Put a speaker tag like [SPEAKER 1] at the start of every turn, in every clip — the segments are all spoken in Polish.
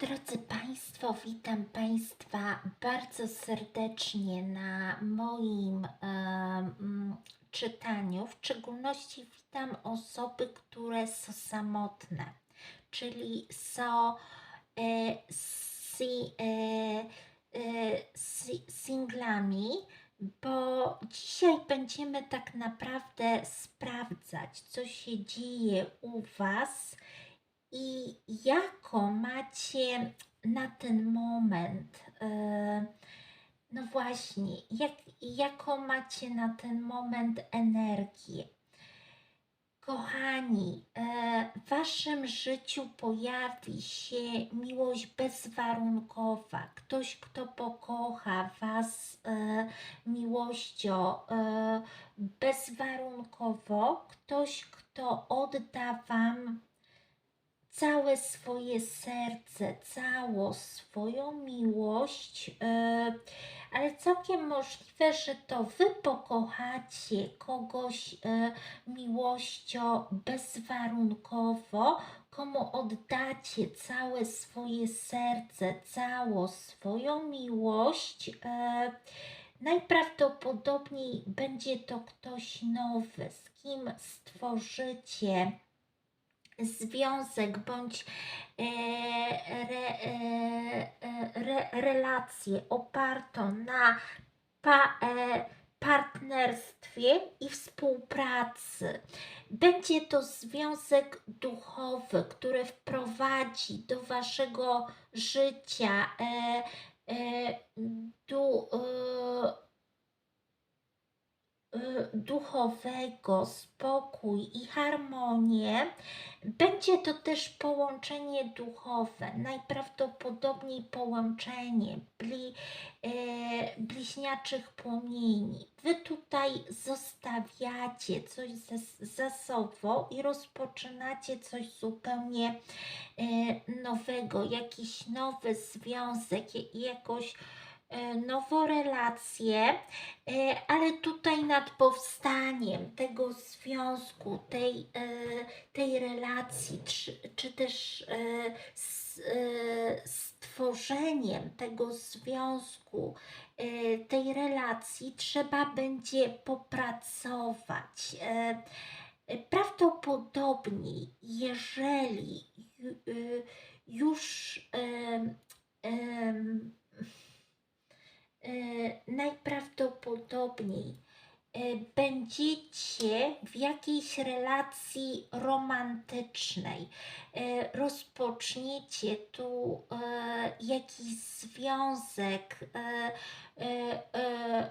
[SPEAKER 1] Drodzy Państwo, witam Państwa bardzo serdecznie na moim czytaniu. W szczególności witam osoby, które są samotne, czyli są e, si, e, e, si, singlami, bo dzisiaj będziemy tak naprawdę sprawdzać, co się dzieje u Was i jaką macie na ten moment, e, no właśnie, jak, jaką macie na ten moment energię? Kochani, e, w Waszym życiu pojawi się miłość bezwarunkowa. Ktoś, kto pokocha Was e, miłością bezwarunkowo, ktoś, kto odda Wam całe swoje serce, całą swoją miłość, e, ale całkiem możliwe, że to Wy pokochacie kogoś e, miłością bezwarunkowo, komu oddacie całe swoje serce, całą swoją miłość. e, Najprawdopodobniej będzie to ktoś nowy, z kim stworzycie związek bądź e, re, e, e, re, relację opartą na pa, e, partnerstwie i współpracy. Będzie to związek duchowy, który wprowadzi do waszego życia e, e, du, e, y, duchowego, spokój i harmonię, będzie to też połączenie duchowe, najprawdopodobniej połączenie bli, e, bliźniaczych płomieni. Wy tutaj zostawiacie coś za, za sobą i rozpoczynacie coś zupełnie e, nowego, jakiś nowy związek, ja- jakąś nową relację, e, ale tutaj nad powstaniem tego związku, tej, e, tej relacji, czy, czy też e, e, stworzeniem tego związku, e, tej relacji trzeba będzie popracować. E, e, Prawdopodobnie, jeżeli ju- y, już em, em, e, najprawdopodobniej e, będziecie w jakiejś relacji romantycznej. E, Rozpoczniecie tu e, jakiś związek e,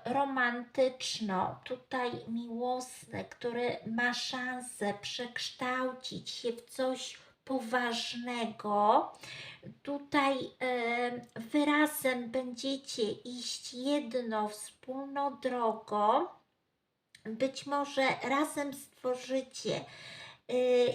[SPEAKER 1] romantyczno, tutaj miłosny, który ma szansę przekształcić się w coś poważnego. Tutaj e, wy razem będziecie iść jedną wspólną drogą. Być może razem stworzycie e,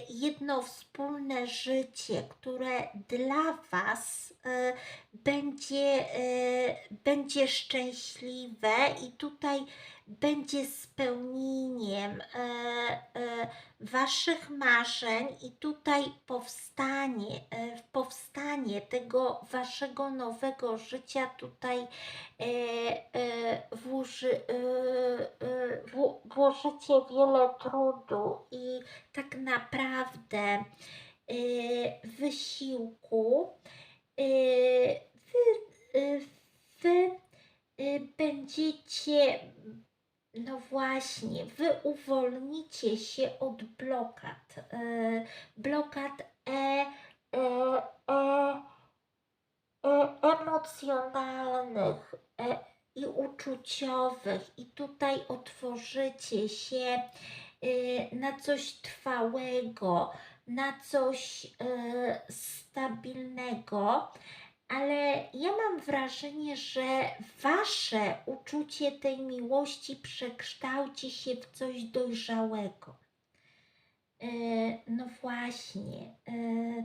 [SPEAKER 1] jedno wspólne życie, które dla Was e, będzie, e, będzie szczęśliwe i tutaj będzie spełnieniem Waszych marzeń i tutaj powstanie, e, powstanie tego Waszego nowego życia tutaj e, e, włoży, wło- włożycie wiele trudu i tak naprawdę wysiłku. Wy, wy będziecie no właśnie, wy uwolnicie się od blokad. E, blokad e, e, e, e, emocjonalnych e, i uczuciowych, i tutaj otworzycie się e, na coś trwałego, na coś e, stabilnego ale ja mam wrażenie, że wasze uczucie tej miłości przekształci się w coś dojrzałego. E, No właśnie, e,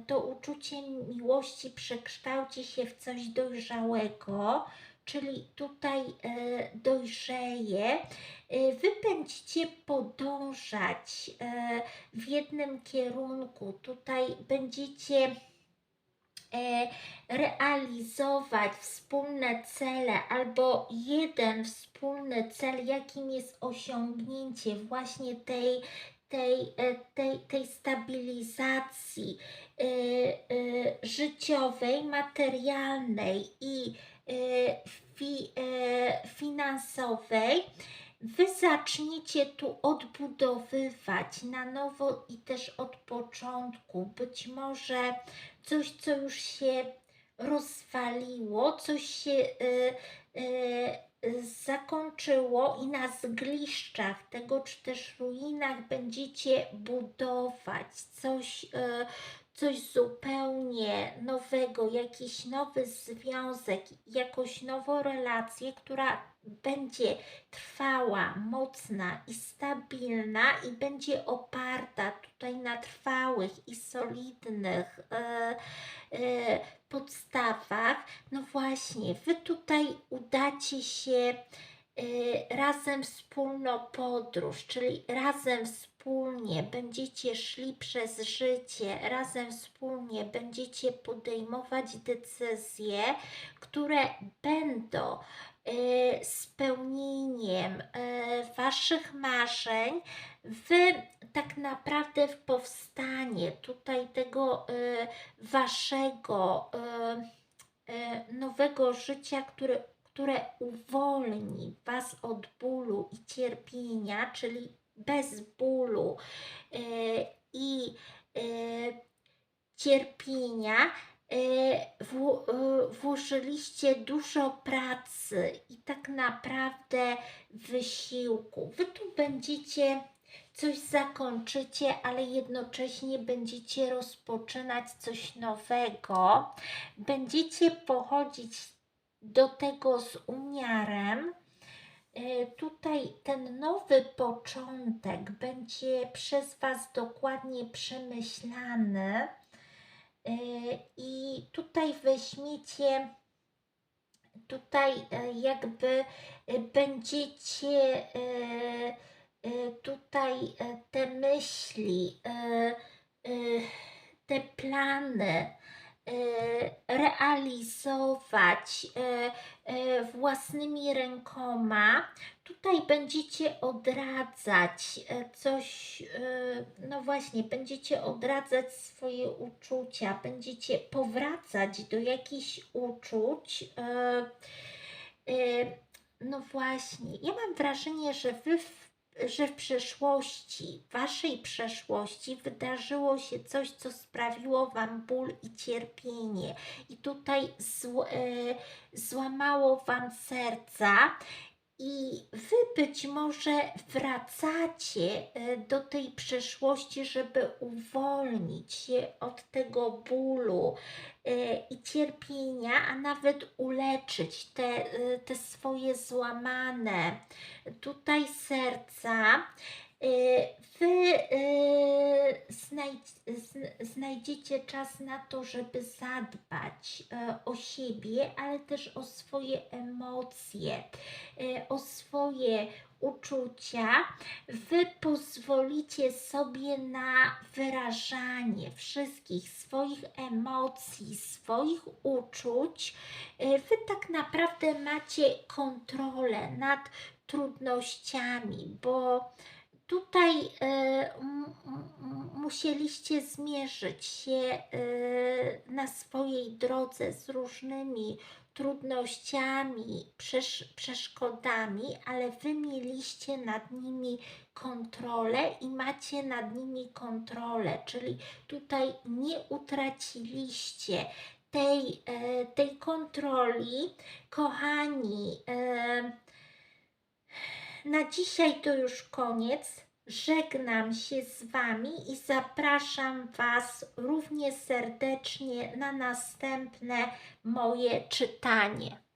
[SPEAKER 1] to uczucie miłości przekształci się w coś dojrzałego, czyli tutaj e, dojrzeje. Wy będziecie podążać w jednym kierunku, tutaj będziecie realizować wspólne cele albo jeden wspólny cel, jakim jest osiągnięcie właśnie tej, tej, e, tej, tej stabilizacji y, życiowej, materialnej i fi, finansowej, Wy zaczniecie tu odbudowywać na nowo i też od początku. Być może coś, co już się rozwaliło, coś się y, y, zakończyło i na zgliszczach tego, czy też ruinach będziecie budować coś, y, coś zupełnie nowego, jakiś nowy związek, jakąś nową relację, która będzie trwała, mocna i stabilna i będzie oparta tutaj na trwałych i solidnych e, e, podstawach. No właśnie, Wy tutaj udacie się razem wspólną podróż, czyli razem wspólnie będziecie szli przez życie, razem wspólnie będziecie podejmować decyzje, które będą e, spełnieniem e, Waszych marzeń, w tak naprawdę w powstanie tutaj tego Waszego nowego życia, które, które uwolni Was od bólu i cierpienia, czyli bez bólu i cierpienia, w, włożyliście dużo pracy i tak naprawdę wysiłku. Wy tu będziecie coś zakończycie, ale jednocześnie będziecie rozpoczynać coś nowego. Będziecie pochodzić do tego z umiarem. Tutaj ten nowy początek będzie przez Was dokładnie przemyślany E, I tutaj weźmiecie, tutaj e, jakby e, będziecie tutaj te myśli, te plany, E, realizować e, e, własnymi rękoma. Tutaj będziecie odradzać coś, no właśnie, będziecie odradzać swoje uczucia, będziecie powracać do jakichś uczuć. No właśnie, ja mam wrażenie, że wy w że w przeszłości, waszej przeszłości wydarzyło się coś, co sprawiło wam ból i cierpienie. I tutaj zł, e, złamało wam serca. I wy być może wracacie e, do tej przeszłości, żeby uwolnić się od tego bólu e, i cierpienia, a nawet uleczyć te, te swoje złamane tutaj serca, wy y, znajdziecie czas na to, żeby zadbać y, o siebie, ale też o swoje emocje, o swoje uczucia, wy pozwolicie sobie na wyrażanie wszystkich swoich emocji, swoich uczuć. Wy tak naprawdę macie kontrolę nad trudnościami, bo tutaj y, musieliście zmierzyć się y, na swojej drodze z różnymi trudnościami, przesz przeszkodami, ale wy mieliście nad nimi kontrolę i macie nad nimi kontrolę, czyli tutaj nie utraciliście tej, y, tej kontroli. Kochani, na dzisiaj to już koniec. Żegnam się z Wami i zapraszam Was równie serdecznie na następne moje czytanie.